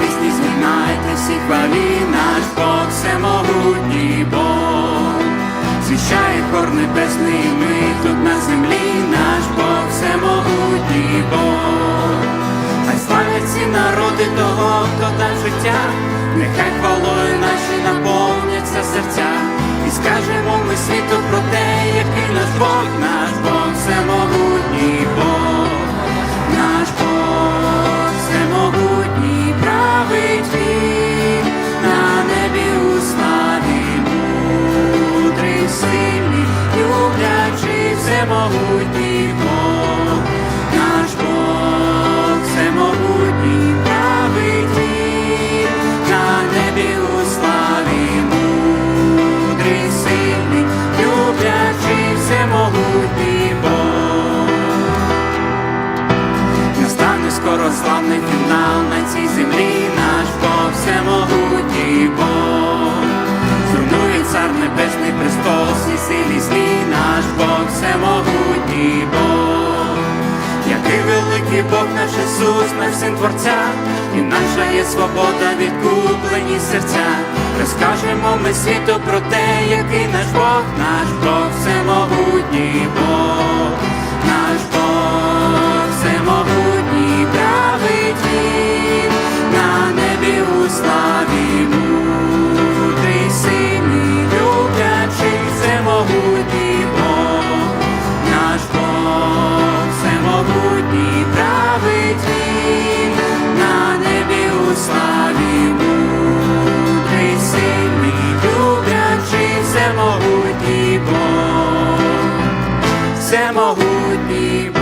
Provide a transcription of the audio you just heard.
пісні змінайте всі хвалі, наш Бог всемогутній Бог. Звіщає хор небесний, ми тут на землі, наш Бог всемогутній Бог. Хай славять всі народи того, хто дав життя, нехай хвалою наші наповняться серця, і скажемо ми світу про те, який наш Бог, наш Бог всемогутній всемогутній Бог, наш Бог всемогутній править на небі у славі мудрий, сильний, люблячий всемогутній Бог. Настане скоро славний фінал на цій землі, наш Бог всемогутній Бог. Зруйнує цар небесний престол, всі силі злі, наш Бог всемогутній Бог. Який великий Бог наш Ісус, наш син Творця, і наша є свобода, відкуплені серця. Розкажемо ми світу про те, який наш Бог, наш Бог всемогутній Бог, всемогутній.